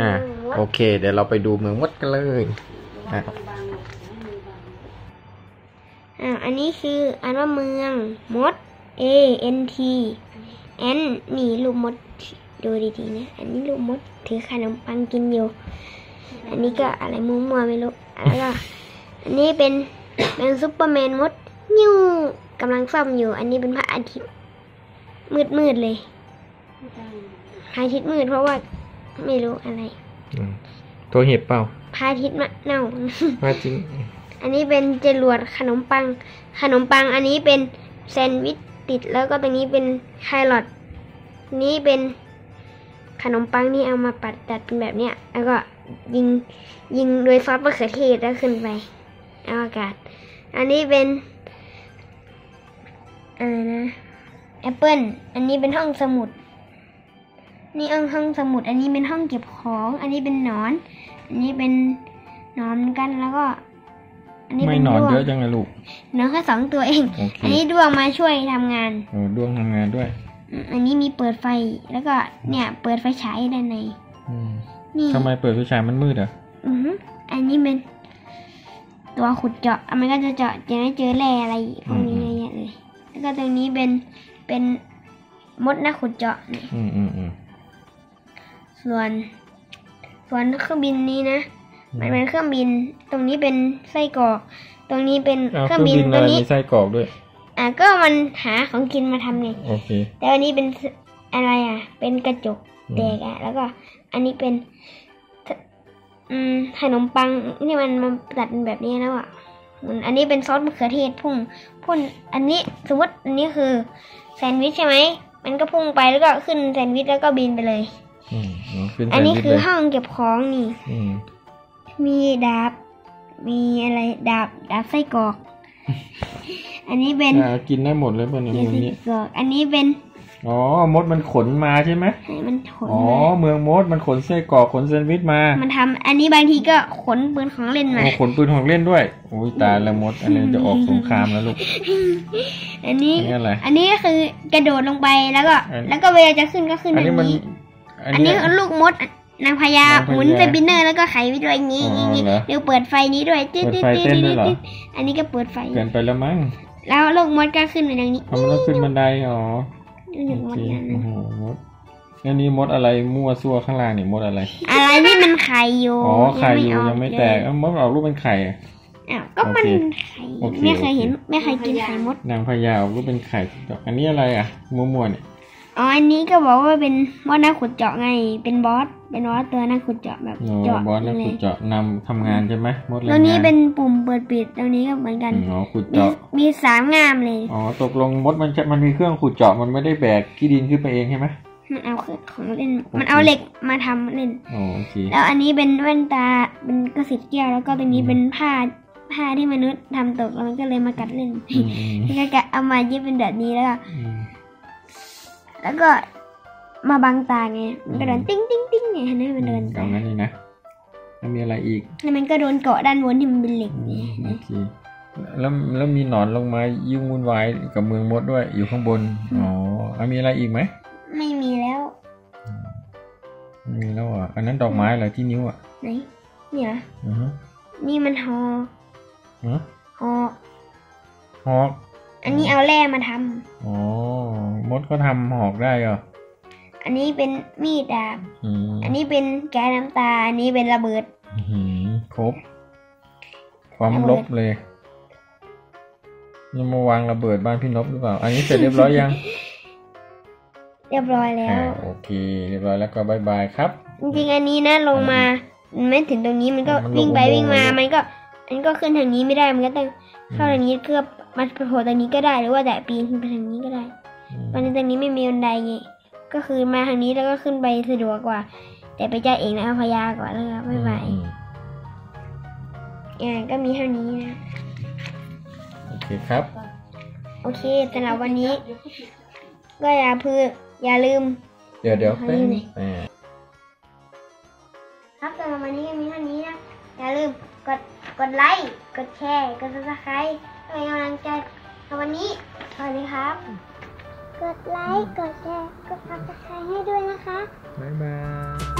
อ่าโอเค เดี๋ยวเราไปดูเมืองมดกันเลยอะอ่าอันนี้คืออันว่าเมืองมด A N T N นี่ลูกมดดูดีๆนะอันนี้ลูกมดถือขนมปังกินอยู่ อันนี้ก็อะไรมั่วๆไม่รู้แล้วก็อันนี้เป็นเป็นซุปเปอร์แมนมดยิ้วกำลังซ่อมอยู่ อันนี้เป็นพระอาทิตย์มืดๆเลยพระอาทิตย์มืดเพราะว่า ไม่รู้อะไรอืมตัวเห็บเปล่าพระอาทิตย์มะเน่า ว่าจริง อันนี้เป็นจรวดขนมปัง ขนมปังอันนี้เป็นแซนด์วิชติดแล้วก็ตรงนี้เป็นไครอทนี้เป็นขนมปังที่เอามาปัดดัดเป็นแบบเนี้ย แล้วก็ยิงยิงโดยซอสมะเขือเทศแล้วขึ้นไปเอาอากาศ อันนี้เป็นอะไรนะแอปเปิลอันนี้เป็นห้องสมุด นี่ห้องห้องสมุด อันนี้เป็นห้องเก็บของ อันนี้เป็นหนอน อันนี้เป็นหนอนเหมือนกันแล้วก็ อันนี้ไม่เป็นนอนด้วงเยอะจังเลยลูกหนอนแค่สองตัวเอง โอเคอันนี้ด้วงมาช่วยทำงานเออดวงทำงานด้วย อืมอันนี้มีเปิดไฟแล้วก็เนี่ย เปิดไฟฉายด้านในอืมนี่ ทำไมเปิดไฟฉายมันมืดเหรออือหืออันนี้เป็นตัวขุดเจาะอะมันก็จะเจาะจะได้เจอแร่อะไรพวกนี้เยอะแยะเลย แล้วก็ตรงนี้เป็นเป็นมดนักขุดเจาะเนี่ยอืมอืมอืม ส่วนส่วนเครื่องบินนี้นะมันเป็นเครื่องบิน ตรงนี้เป็นไส้กรอก ตรงนี้เป็นเอาเคเครื่รื่อองงบินบินตัอะวไรนี้มีไส้กรอกด้วย อะก็มันหาของกินมาทำไงโอเคแต่อันนี้เป็นสอะไรอะ เป็นกระจกอืมแดกอะ แล้วก็อันนี้เป็นทอืมขนมปังที่มันมาตัดเป็นแบบนี้แล้วอะมันอันนี้เป็นซอสมะเขือเทศพุ่งพุ่งอันนี้สมมติอันนี้คือแซนด์วิชใช่ไหมมันก็พุ่งไปแล้วก็ขึ้นแซนด์วิชแล้วก็บินไปเลย อืมอืมขึ้นอันนี้แซด์วิชคือเลยห้องเก็บของนี่อืมมีดาบ มีอะไรดาบดาบไส้กรอก อันนี้เป็นอ่ากินได้หมดเลยป่ะเนี่ยเขียเมืองไส้นี้กรอกอันนี้เป็นอ๋อมดมันขนมาใช่ไหมให้มันขนอ๋อมาเมืองมดมันขนไส้กรอกขนแซนด์วิชมา มันทำอันนี้บางทีก็ขนปืนของเล่นมาโอ้ขนปืนของเล่นด้วยโอ้ยตายแล้วมด อันนี้จะออกสงครามแล้วลูกอันนี้อันนี้อะไรอันนี้ก็คือ กระโดดลงไปแล้วก็อันแล้วก็เวลาจะขึ้นก็ขึ้นอันอย่านี้งมันนี้ อันอันนี้นี้ลูกมดนางพญานางพญาหมุนสปินเนอร์แล้วก็ไขไปด้วยอย่างนี้อ๋ออย่างนี้เหรอเดี๋ยวเปิดไฟนี้ด้วยตึ๊ดเปิดตึ๊ดไฟตึ๊ดเต้นด้วยเหรอตึ๊ดอันนี้ก็เปิดไฟเกินไปแล้วมั้งแล้วลูกมดก็ขึ้นไปอย่างนี้ทำไมต้องขึ้นบันไดอ๋อลูโอกมเคดนั่นโอ้นะโหมดแล้วนี่มดอะไรมั่วซั่วข้างล่างนี่มดอะไร อะไรนี่มันไข่อยู่อ๋อไข่อยู่ยังไม่แตกเลยเอ้ามดออกรูปเป็นไข่อะอ้าวก็มันโอเคไข่โอเคไม่เคยโอเคเห็นไม่เคยกินไข่มดนางพญาออกรูปเป็นไข่อันนี้อะไรอะมั่วๆเนี่ย อ๋ออันนี้ก็บอกว่าเป็นมดนักขุดเจาะไง เป็นบอส เป็นบอสตัวนักขุดเจาะแบบโอ้เจาะบอสนักเลขุยดเจาะนำทำงานใช่ไหมมดตแรรงงนี้งานเป็นปุ่มเปิดปิดตรงนี้ก็เหมือนกันอืมอ๋อขุดมีเจาะมีสามงามเลย อ๋อตกลงมดมันจะมันมีเครื่องขุดเจาะมันไม่ได้แบกขี้ดินขึ้นไปเองใช่ไหมมันเอาของเล่นโอเคมันเอาเหล็กมาทำเล่นอ๋อโอเคแล้วอันนี้เป็นแว่นตา เป็นกระสิบแก้ว แล้วก็ตรงนี้อืมเป็นผ้าผ้าที่มนุษย์ทำตกแล้วมันก็เลยมากัดเล่นอืมอืมแล้วก็กะเอามายึดเป็นแบบนี้แล้วก็อืม แล้วก็มาบังตาไง มันก็เดินอืมติ้งติ้งติ้งไงเห็นไหมมันเดินไปเอางั้นนี่นะแล้วมีอะไรอีก แล้วมันก็โดนเกาะด้านบนที่มันเป็นเหล็กอืไงมโอเคแล้วแล้วมีหนอนลงมายุ่งวุ่นวายกับเมืองมดด้วย อยู่ข้างบน อ๋อแล้วมีอะไรอีกไหม ไม่มีแล้วไม่มีแล้วอะ อันนั้นดอกไม้เหรอที่นิ้วอะ ไหน นี่เหรออือฮะนี่มันฮอฮะฮอฮอก อันนี้เอาแร่มาทำอ๋อมดก็ทำหอกได้เหรอ อันนี้เป็นมีดดาบอืมอันนี้เป็นแก๊สน้ำตา อันนี้เป็นระเบิดอื้อหือครบ ความระลเบิดบเลยยังมาวางระเบิดบ้านพี่นพหรือเปล่า อันนี้เสร็จเรียบร้อยยัง เรียบร้อยแล้อ่าวโอเค เรียบร้อยแล้วก็บายบายครับ จริงๆอันนี้นะลงมามันไม่ถึงตรงนี้มันก็มันลงวิ่งไปอุโมงค์วิ่งมาเลยมันก็มันก็ขึ้นทางนี้ไม่ได้ มันก็ต้อง เข้าทางนี้เพื่อมาโผล่ทางนี้ก็ได้หรือว่าแต่ปีนขึ้นไปทางนี้ก็ได้อืมตอนนี้ตรงนี้ไม่มีบันไดไงก็คือมาทางนี้แล้วก็ขึ้นไปสะดวกกว่า แต่ไปจ่ายเองนะเอาพยาก่อนแล้วก็บ๊ายบายอืมอ่าก็มีเท่านี้นะโอเคครับ โอเคสำหรับวันนี้ ก็อย่าเพื่ออย่าลืม เดี๋ยวเดี๋ยวเอาแป๊บอยู่ไหนอ่าครับสำหรับวันนี้ก็มีเท่านี้นะอย่าลืมกด กดไลค์ กดแชร์ กดซับสไครต์เพื่อเป็นกำลังใจในวันนี้ สวัสดีครับ กดไลค์ กดแชร์ กดซับสไครต์ให้ด้วยนะคะ บ๊ายบายบ๊าย